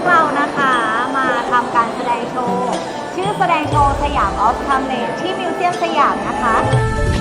กเรานะคะมาทำการแสดงโชว์ ชื่อแสดงโชว์สยามออฟคัมเลที่มิวเซียมสยามนะคะ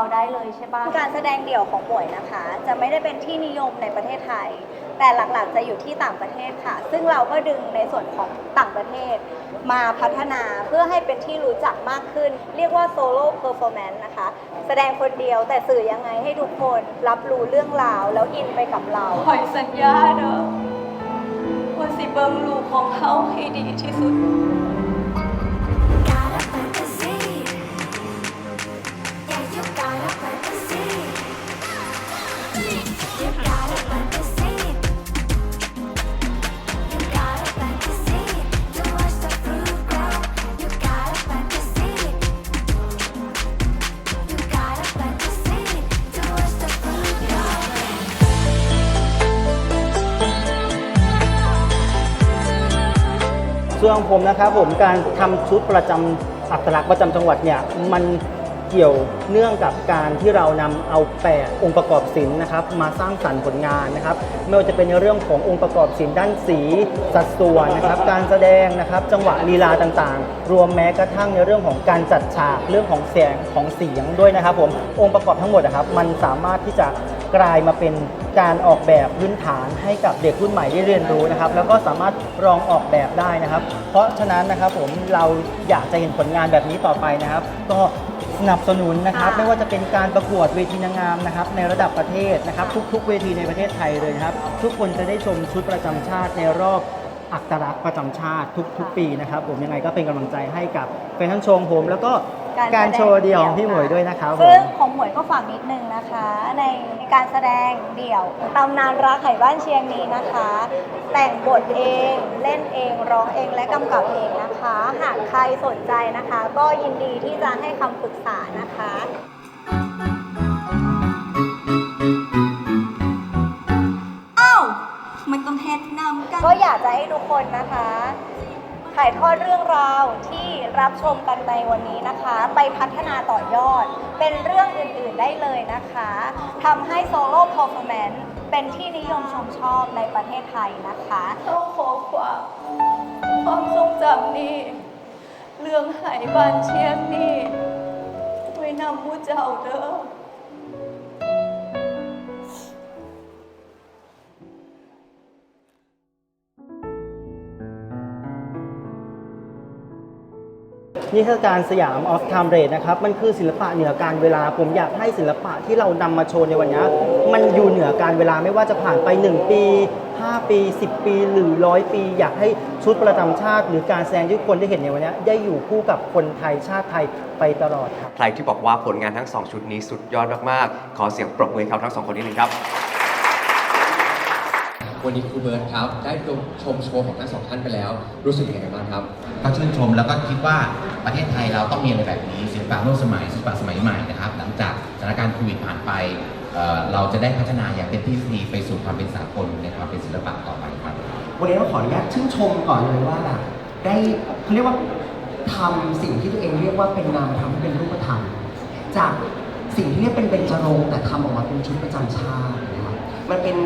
เข้าไปเอาได้เลยใช่ปะ การแสดงเดี่ยวของหมวยนะคะ จะไม่ได้เป็นที่นิยมในประเทศไทย แต่หลักๆจะอยู่ที่ต่างประเทศค่ะ ซึ่งเราก็ดึงในส่วนของต่างประเทศ มาพัฒนาเพื่อให้เป็นที่รู้จักมากขึ้น เรียกว่าโซโล่เพอร์ฟอร์แมนซ์นะคะ แสดงคนเดียวแต่สื่อยังไงให้ทุกคนรับรู้เรื่องราวแล้วอินไปกับเราคอยสัญญาเด้อว่าสิเบิ่งลูกของเขาให้ดีที่สุด ส่วนของผมนะครับผมการทำชุดประจำอัตลักษณ์ประจำจังหวัดเนี่ยมันเกี่ยวเนื่องกับการที่เรานำเอาแปดองค์ประกอบศิลป์นะครับ มาสร้างสรรค์ผลงานนะครับไม่ว่าจะเป็นในเรื่องขององค์ประกอบศิลป์ด้านสี สัดส่วนนะครับ การแสดงนะครับ จังหวะลีลาต่างๆ รวมแม้กระทั่งในเรื่องของการจัดฉากเรื่องของเสียงของเสียงด้วยนะครับ ผมองค์ประกอบทั้งหมดนะครับ มันสามารถที่จะ กลายมาเป็นการออกแบบพื้นฐานให้กับเด็กรุ่นใหม่ได้เรียนรู้นะครับ แล้วก็สามารถลองออกแบบได้นะครับ เพราะฉะนั้นนะครับผมเราอยากจะเห็นผลงานแบบนี้ต่อไปนะครับ ก็สนับสนุนนะครับไม่ว่าจะเป็นการประกวดเวทีนางงามนะครับในระดับประเทศนะครับ ทุก ๆ เวทีในประเทศไทยเลยนะครับ ทุกคนจะได้ชมชุดประจำชาติในรอบอัตลักษณ์ประจำชาติทุก ๆ ปีนะครับ ผมยังไงก็เป็นกำลังใจให้กับแฟนทั้งชว์ผมแล้วก็ การโชว์เดียวของพี่หมวยด้วยนะครับผมซึ่งของหมวยก็ฝากนิดนึงนะคะ ในการแสดงเดี่ยวตำนานรักไห่บ้านเชียงนี้นะคะ แต่งบทเองเล่นเองร้องเองและกำกับเองนะคะ หากใครสนใจนะคะ ก็ยินดีที่จะให้คำปรึกษานะคะอ้าวมันต้องเฮ็ดนำกันก็อยากจะให้ทุกคนนะคะ ถ่ายทอดเรื่องราวที่รับชมกันในวันนี้นะคะ ไปพัฒนาต่อยอด เป็นเรื่องอื่นๆได้เลยนะคะทำให้โซโล่ p e r f o r m a n c e เป็นที่นิยมชมชอบในประเทศไทยนะคะต้องขอฝากความทรงจำนี้ เรื่องหายบานเชียงนี่ไว้นำผู้เจ้าเด้อ นิทรรศการสยามออฟไทม์เรทนะครับมันคือศิลปะเหนือการเวลา ผมอยากให้ศิลปะที่เรานำมาโชว์ในวันนี้มันอยู่เหนือการเวลาไม่ว่าจะผ่านไป 1 ปี 5 ปี 10 ปีหรือร้อยปี อยากให้ชุดประจำชาติ หรือการแสดงที่คนได้เห็นในวันนี้ได้อยู่คู่กับคนไทยชาติไทยไปตลอดครับใครที่บอกว่าผลงานทั้งสองชุดนี้สุดยอดมากๆ ขอเสียงปรบมือให้เขาทั้งสองคนนิดนึงครับ วันนี้ครูเบิร์ตครับ ได้ชมโชว์ของทั้งสองท่านไปแล้ว รู้สึกยังไงบ้างครับ ก็ชื่นชมแล้วก็คิดว่าประเทศไทยเราต้องมีอะไรแบบนี้ศิลปะร่วมสมัยศิลปะสมัยใหม่นะครับ หลังจากสถานการณ์โควิดผ่านไปเอ่อเราจะได้พัฒนาอย่างเต็มที่สักทีไปสู่ความเป็นสากลในความเป็นศิลปะต่อไปครับ วันนี้ต้องขออนุญาตชื่นชมก่อนเลยว่าแบบได้เขาเรียกว่าทำสิ่งที่ตัวเองเรียกว่าเป็นนามธรรมให้เป็นรูปธรรม จากสิ่งที่เรียกเป็นเบญจรงค์แต่ทำออกมาเป็นชุดประจำชาตินะครับ มันเป็น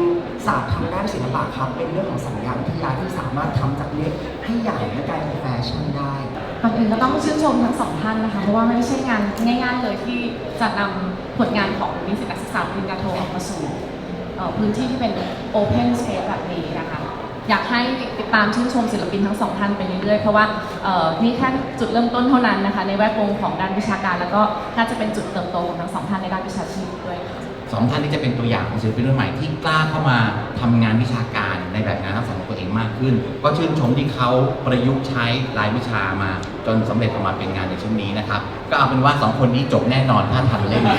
ศาสตร์ทางด้านศิลปะครับ เป็นเรื่องของสัญญาวิทยาที่สามารถทำจากเล็กให้ใหญ่และกลายเป็นแฟชั่นได้ก่อนอื่นก็ต้องชื่นชมทั้งสองท่านนะคะ เพราะว่าไม่ใช่งานง่ายๆเลยที่จะนำผลงานของนิสิตนักศึกษาปริญญาโทออกมาสู่พื้นที่ที่เป็น Open Space แบบนี้นะคะ อยากให้ติดตามชื่นชมศิลปินทั้งสองท่านไปเรื่อยๆ เพราะว่านี่แค่จุดเริ่มต้นเท่านั้นนะคะ ในแวดวงของด้านวิชาการ แล้วก็น่าจะเป็นจุดเติบโตของทั้งสองท่านในด้านวิชาชีพด้วยค่ะ สองท่านนี้จะเป็นตัวอย่างของศิลปินรุ่นใหม่ที่กล้าเข้ามาทำงานวิชาการในแบบงานทักษะของตัวเองมากขึ้น ก็ชื่นชมที่เขาประยุกต์ใช้รายวิชามา จนสำเร็จออกมาเป็นงานในชิ้นนี้นะครับ ก็เอาเป็นว่าสองคนนี้จบแน่นอนถ้าทำเล่นนี้